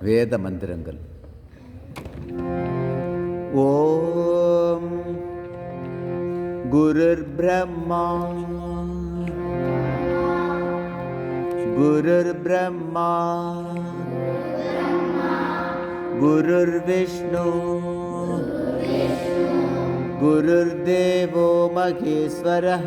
வேத மந்திரங்கள் ஓம் குருர் பிரம்மா குருர் பிரம்மா குருர் விஷ்ணு गुरुर्देवो महेश्वरः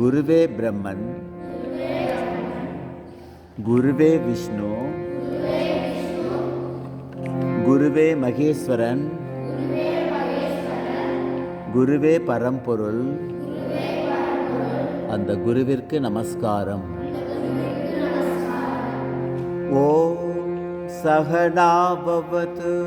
குருவே பிரம்மன். குருவே விஷ்ணு. குருவே மகேஸ்வரன். குருவே பரம்பொருள். அந்த குருவிற்கு நமஸ்காரம். ஓ சகனாபவது.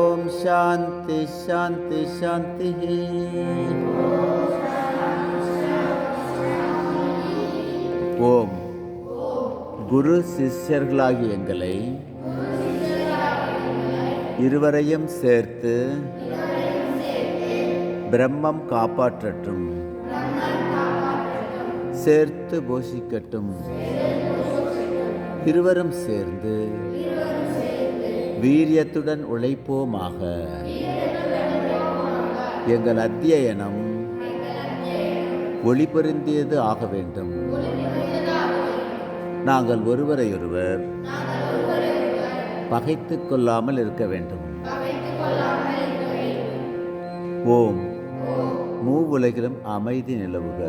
शान्ति शान्ति शान्तिः ஓம் குரு சிஷ்யர்களாகி எங்களை இருவரையும் சேர்த்து பிரம்மம் காப்பாற்றட்டும் சேர்த்து போஷிக்கட்டும் இருவரும் சேர்ந்து வீரியத்துடன் உழைப்போமாக. எங்கள் அத்தியனம் ஒளிபொருந்தியது ஆக வேண்டும். நாங்கள் ஒருவரையொருவர் பகைத்து கொள்ளாமல் இருக்க வேண்டும். ஓம் மூவுலகிலும் அமைதி நிலவுக.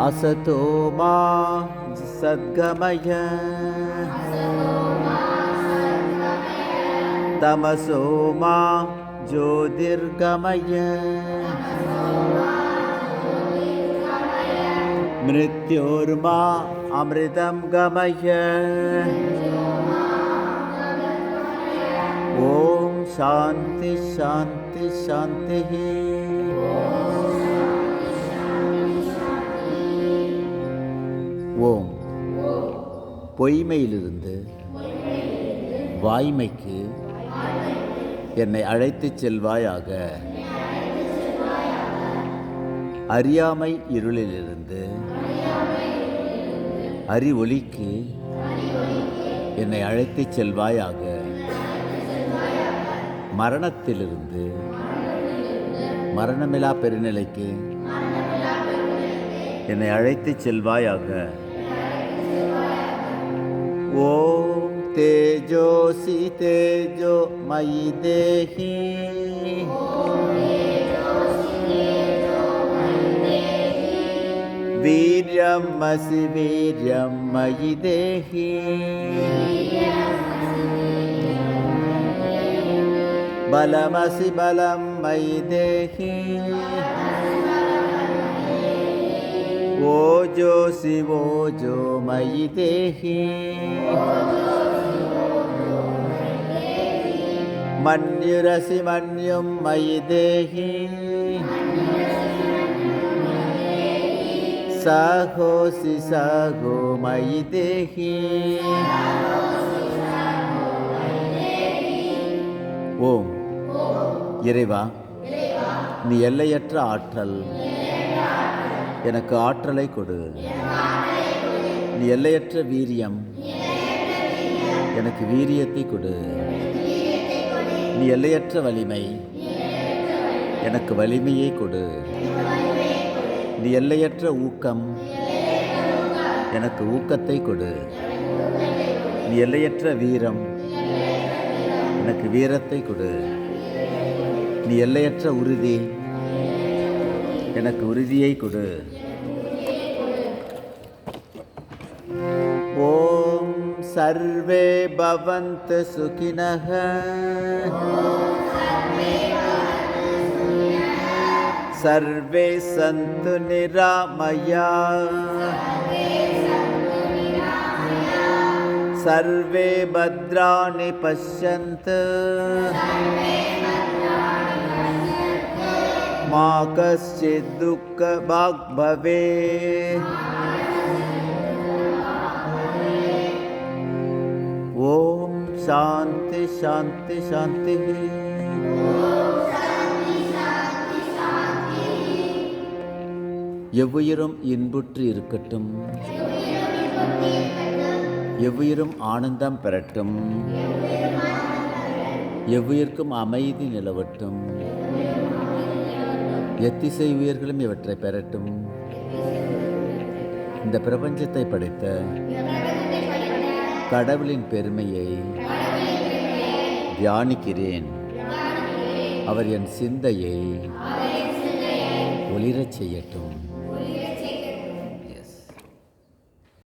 असतो मा सद्गमय। तमसो मा ज्योतिर्गमय। मृत्योर्मा अमृतं गमय। ॐ शान्ति शान्ति शान्तिः। ஓம். பொய்மையிலிருந்து வாய்மைக்கு என்னை அழைத்துச் செல்வாயாக. அறியாமை இருளிலிருந்து அறி ஒளிக்கு என்னை அழைத்துச் செல்வாயாக. மரணத்திலிருந்து மரணமிலா பெருநிலைக்கு என்னை அழைத்துச் செல்வாயாக. ॐ तेजोऽसि तेजो मयि देहि वीर्यम् असि वीर्यं मयि देहि बलमसि बलं मयि देहि ओ தேஹி ஓஜோசி ஓஜோ மயி தேஹி மன்யுரசி மன்யும் மயி தேஹி சகோசி சகோ மயி தேஹி ஓம். இறைவா நீ எல்லையற்ற ஆற்றல். எனக்கு ஆற்றலை கொடு. நீ எல்லையற்ற வீரியம். எனக்கு வீரியத்தை கொடு. நீ எல்லையற்ற வலிமை. எனக்கு வலிமையை கொடு. நீ எல்லையற்ற ஊக்கம். எனக்கு ஊக்கத்தை கொடு. நீ எல்லையற்ற வீரம். எனக்கு வீரத்தை கொடு. நீ எல்லையற்ற உறுதி. எனக்கு உறுதியை கொடு ஓம் சர்வே பவந்த சுகினக सर्वे सन्तु निरामया सर्वे भद्राणि पश्यन्तु मा कश्चित् दुःखभाग् भवे ॐ शान्ति शान्ति शान्तिः எவ்வுயிரும் இன்புற்று இருக்கட்டும் எவ்வுயிரும் ஆனந்தம் பெறட்டும் எவ்வுயிர்க்கும் அமைதி நிலவட்டும் எத்திசை உயர்களும் இவற்றை பெறட்டும். இந்த பிரபஞ்சத்தை படைத்த கடவுளின் பெருமையை தியானிக்கிறேன். அவர் என் சிந்தையை ஒளிரச் செய்யட்டும்.